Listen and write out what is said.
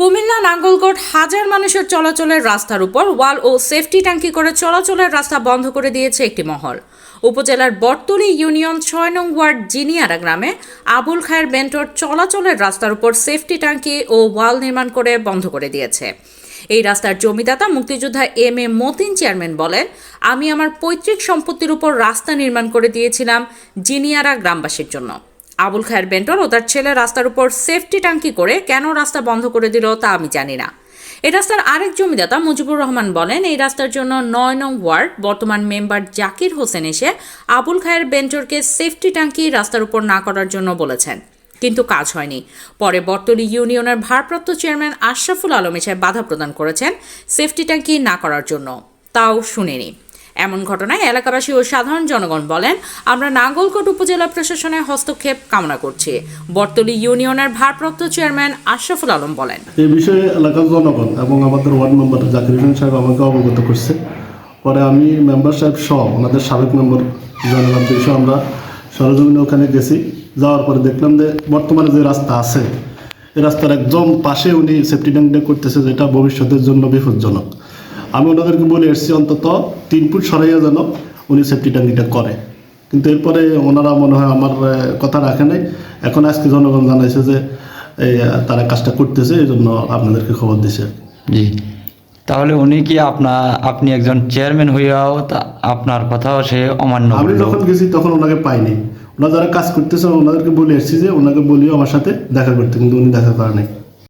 কুমিল্লা নাঙ্গলকোট হাজার মানুষের চলাচলের রাস্তার উপর ওয়াল ও সেফটি ট্যাঙ্কি করে চলাচলের রাস্তা বন্ধ করে দিয়েছে একটি মহল। উপজেলার বটতলী ইউনিয়ন ছয় নং ওয়ার্ড জিনিয়ারা গ্রামে আবুল খায়ের বেন্টর চলাচলের রাস্তার উপর সেফটি ট্যাঙ্কি ও ওয়াল নির্মাণ করে বন্ধ করে দিয়েছে। এই রাস্তার জমিদাতা মুক্তিযোদ্ধা এম এ মতিন চেয়ারম্যান বলেন, আমি আমার পৈতৃক সম্পত্তির উপর রাস্তা নির্মাণ করে দিয়েছিলাম জিনিয়ারা গ্রামবাসীর জন্য। আবুল খায়ের বেন্টর ও তার ছেলে রাস্তার উপর সেফটি ট্যাঙ্কি করে কেন রাস্তা বন্ধ করে দিল তা আমি জানি না। এই রাস্তার আরেক জমিদাতা মুজিবুর রহমান বলেন, এই রাস্তার জন্য নয় নং ওয়ার্ড, বর্তমান মেম্বার জাকির হোসেন এসে আবুল খায়ের বেন্টরকে সেফটি ট্যাঙ্কি রাস্তার উপর না করার জন্য বলেছেন, কিন্তু কাজ হয়নি। পরে বর্তলী ইউনিয়নের ভারপ্রাপ্ত চেয়ারম্যান আশরাফুল আলম এসে বাধা প্রদান করেছেন সেফটি ট্যাঙ্কি না করার জন্য। তাও শুনেনি। এমন ঘটনায় এলাকাবাসী ও সাধারণ জনগণ বলেন, আমরা নাঙ্গলকোট উপজেলা প্রশাসনের হস্তক্ষেপ কামনা করছি। বর্তলী ইউনিয়নের ভারপ্রাপ্ত চেয়ারম্যান আশরাফুল আলম বলেন। এই বিষয়ে এলাকার জনগণ এবং আমাদের ওয়ার্ড মেম্বার জাকির হোসেন সাহেব আমাকে অবগত করছে। পরে আমি মেম্বার সাহেব সহ ওনাদের সাবেক মেম্বার আব্দুল সহ আমরা সরজমিনে ওখানে গেছি। যাওয়ার পরে দেখলাম যে বর্তমানে যে রাস্তা আছে এই রাস্তার একদম পাশে উনি সেফটি ট্যাঙ্কটা করতেছে, যেটা ভবিষ্যতের জন্য বিপজ্জনক। আমি ওনাদেরকে বলে এসেছি অন্তত তিন ফুট সরাইয়া যেন উনি সেফটি ট্যাঙ্কিটা করে। কিন্তু এরপরে ওনারা মনে হয় আমার কথা রাখে নাই। এখন আজকে জনগণ জানাইছে যে এই তারা কাজটা করতেছে এই জন্য আপনাদেরকে খবর দিছে। জি। তাহলে উনি কি আপনার আপনি একজন চেয়ারম্যান হইয়াও তা আপনার কথাও সে অমান্য আমি যখন গেছি তখন ওনাকে পাইনি। ওনারা যারা কাজ করতেছে ওনাদেরকে বলে এসেছি যে ওনাকে বলিও আমার সাথে দেখা করতে কিন্তু উনি দেখা করে নাই।